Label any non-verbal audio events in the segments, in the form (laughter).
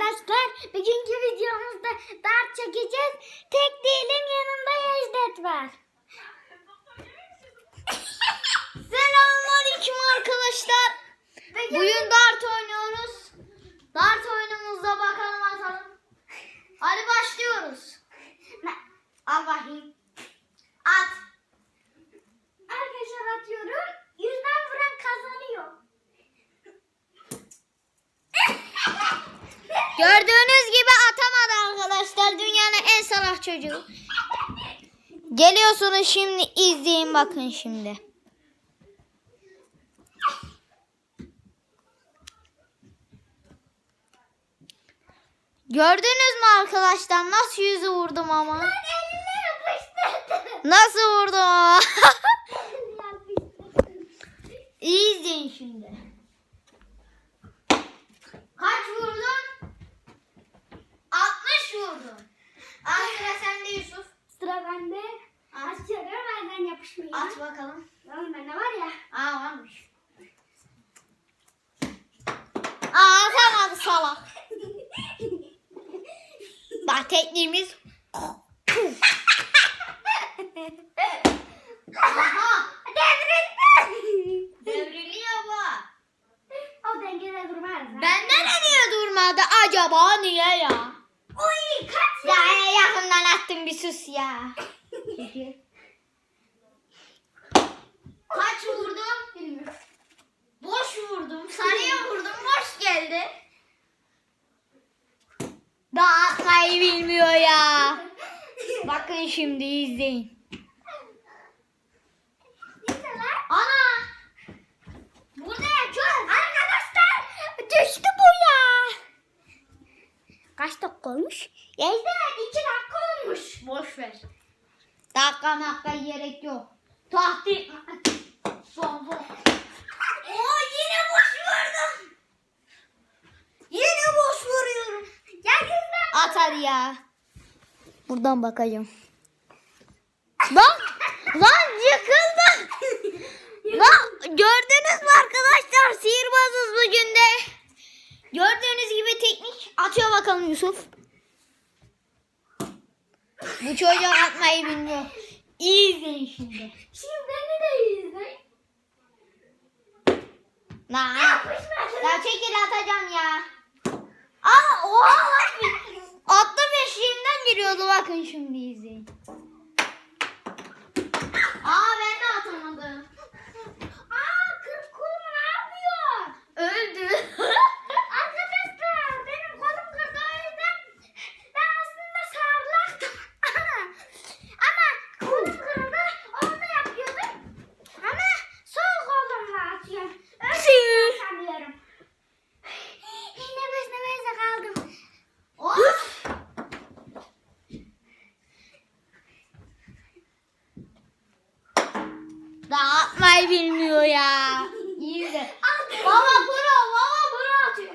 arkadaşlar. Bugünkü videomuzda dart çekeceğiz. Tek değilim yanımda Yecdet var. (laughs) Selamünaleyküm arkadaşlar. Bugün dart oynuyoruz. Dart oyunumuzda bakalım atalım. Hadi başlıyoruz. Al bakayım. At. Arkadaşlar atıyorum. Yüzden vuran kazanıyor. Gördüğünüz gibi atamadı arkadaşlar. Dünyanın en salak çocuğu. Geliyorsunuz şimdi izleyin bakın şimdi. Gördünüz mü arkadaşlar nasıl yüzü vurdum ama? Nasıl vurdum ama? (laughs) İyi izleyin şimdi. Kaç vurdun? 60 vurdun. Ah sıra sende Yusuf. Sıra bende. Açıyorum benden yapışmıyor. At bakalım. Oğlum bende var ya. Aa varmış. Aa atamadı salak. (laughs) Bak tekniğimiz. Aha Devrildi. devriliyor bu. o dengede durmaz. Bende ne niye durmadı acaba niye ya? Oy kaç. Ya yakından attım bir sus ya. Kaç vurdum? Bilmiyorum. Boş vurdum. Sarıya vurdum. Boş geldi. Dağıtmayı bilmiyor ya. (laughs) Bakın şimdi izleyin. Ana. Bu ne? Çok. Arkadaşlar düştü bu ya. Kaç dakika olmuş? Yezden iki dakika olmuş. Boş ver. Dakika makka gerek yok. Tahti. Son. Oo yine boş vurdum. Yine boş vuruyorum. Ya yüzden. Atar ya. Buradan bakacağım. Lan lan yıkıldı. lan gördünüz mü arkadaşlar sihirbazız bugün de. Gördüğünüz gibi teknik atıyor bakalım Yusuf. Bu çocuk atmayı bilmiyor. İyi izleyin şimdi. Şimdi beni de yüzden. Lan, ya çekil atacağım ya. Aa oha lan. Attı beşiğimden giriyordu bakın şimdi izleyin. Daha atmayı bilmiyor ya. İyi de. Baba pro, baba pro atıyor.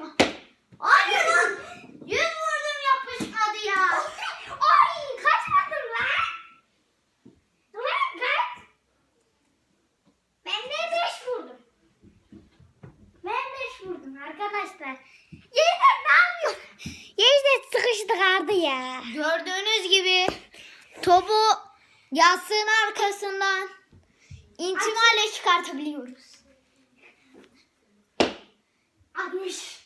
Hadi lan. Yüz vurdum yapışmadı ya. Ay kaçmadın lan. Lan kaç. Ben de beş vurdum. Ben beş vurdum arkadaşlar. Yezdet ne yapıyor? Yezdet sıkıştı kaldı ya. Gördüğünüz gibi topu yastığın arkasından intimalle çıkartabiliyoruz. 60.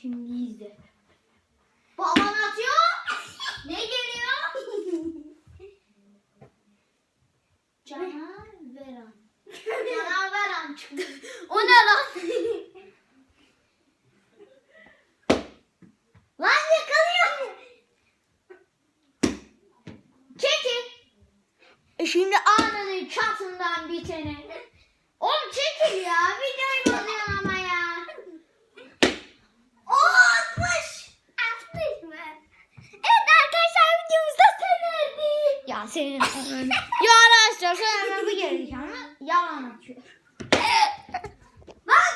Şimdi izle. Baban atıyor. Ne geliyor? Canaveran. Canaveran çıktı. O ne lan? lan yakalıyor. Çekil. E şimdi ananın çatından bitene. Oğlum çekil ya. Videoyu bozuyorsun ama ya. O 60. 60 mı? Evet arkadaşlar videomuzda sona erdi. Ya senin Yalan söylüyor. Söylemesi gerekiyor ama yalan atıyor.